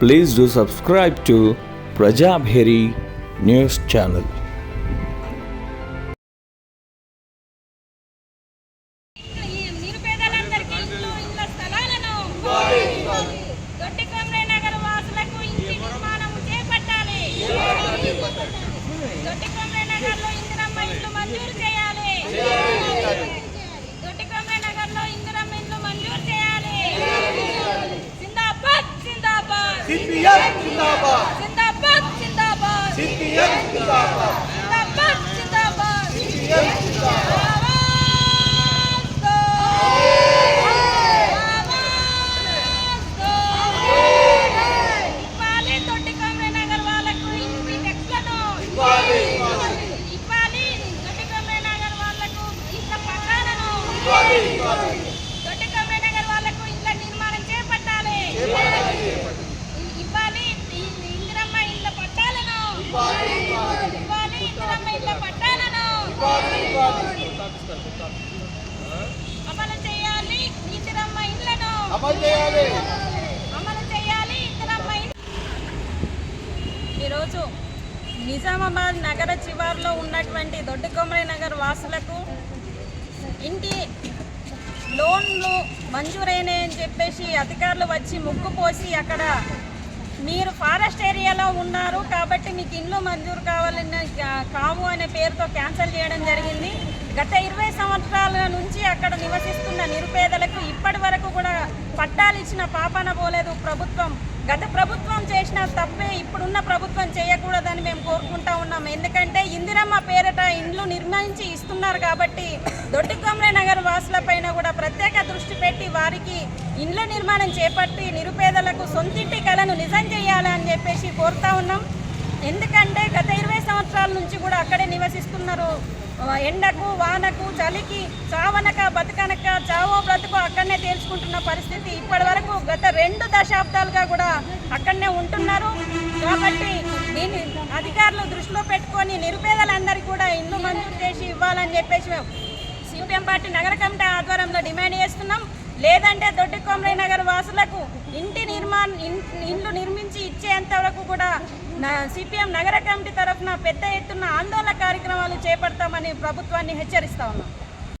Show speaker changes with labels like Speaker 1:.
Speaker 1: Please do subscribe to Prajabheri News Channel.
Speaker 2: ఈ నిరుపేదలందరికీ ఇల్లు ఇళ్ళ స్థలాలను దొడ్డి కొమరే నగర్ వాసులకు ఇంటి నిర్మాణం చేపట్టాలి దొడ్డి కొమరే నగర్లో ఇందిరమ్మ ఇల్లు మంజూరు చేయాలి దొడ్డి కొమరే నగర్లో ఇందిరమ్మ ఇల్లు మంజూరు చేయాలి జిందాబాద్ జిందాబాద్
Speaker 3: సిపిఎం జిందాబాద్.
Speaker 2: జిందాబాద్ జిందాబాద్.
Speaker 3: సిపిఎం జిందాబాద్.
Speaker 2: జిందాబాద్ జిందాబాద్.
Speaker 3: సిపిఎం జిందాబాద్.
Speaker 2: ఆవాజ్ దో అమలు చేయాలి ఇందిరమ్మ ఇళ్ళను
Speaker 3: అమలు చేయాలి.
Speaker 2: అమలు చేయాలి ఇందిరమ్మ ఇళ్ళ ఈరోజు నిజామాబాద్ నగర చివరిలో ఉన్నటువంటి దొడ్డికొమ్మరి నగర్ వాసులకు ఇంటి లోన్లు మంజూరైనాయని చెప్పేసి అధికారులు వచ్చి ముగ్గు పోసి అక్కడ మీరు ఫారెస్ట్ ఏరియాలో ఉన్నారు కాబట్టి మీకు ఇండ్లు మంజూరు కావాలన్న కావు అనే పేరుతో క్యాన్సిల్ చేయడం జరిగింది. గత ఇరవై సంవత్సరాల నుంచి అక్కడ నివసిస్తున్న నిరుపేదలకు ఇప్పటి వరకు కూడా పట్టాలు ఇచ్చిన పాపన పోలేదు ప్రభుత్వం. గత ప్రభుత్వం చేసిన తప్పే ఇప్పుడున్న ప్రభుత్వం చేయకూడదని మేము కోరుకుంటా ఉన్నాం. ఎందుకంటే ఇందిరమ్మ పేరిట ఇండ్లు నిర్మించి ఇస్తున్నారు కాబట్టి దొడ్డికొమ్రే నగర్ వాసులపైన కూడా ప్రత్యేక దృష్టి పెట్టి వారికి ఇండ్ల నిర్మాణం చేపట్టి నిరుపేదలకు సొంతింటి కళను నిజం చేయాలని చెప్పేసి కోరుతా ఉన్నాం. ఎందుకంటే గత ఇరవై సంవత్సరాల నుంచి కూడా అక్కడే నివసిస్తున్నారు. ఎండకు వానకు చలికి చావనక బతకనక చావో బ్రతుకు అక్కడనే తేల్చుకుంటున్న పరిస్థితి ఇప్పటి వరకు గత రెండు దశాబ్దాలుగా కూడా అక్కడనే ఉంటున్నారు. కాబట్టి దీన్ని అధికారులు దృష్టిలో పెట్టుకొని నిరుపేదలందరికీ కూడా ఇల్లు మంజూరు చేసి ఇవ్వాలని చెప్పేసి మేము సిపిఎం పార్టీ నగర కమిటీ ఆధ్వర్యంలో డిమాండ్ చేస్తున్నాం. లేదంటే దొడ్డి కొమరై నగర్ వాసులకు ఇంటి నిర్మాణ ఇండ్లు నిర్మించి ఇచ్చేంత వరకు కూడా సిపిఎం నగర కమిటీ తరఫున పెద్ద ఎత్తున ఆందోళన కార్యక్రమాలు చేపడతామని ప్రభుత్వాన్ని హెచ్చరిస్తా ఉన్నాం.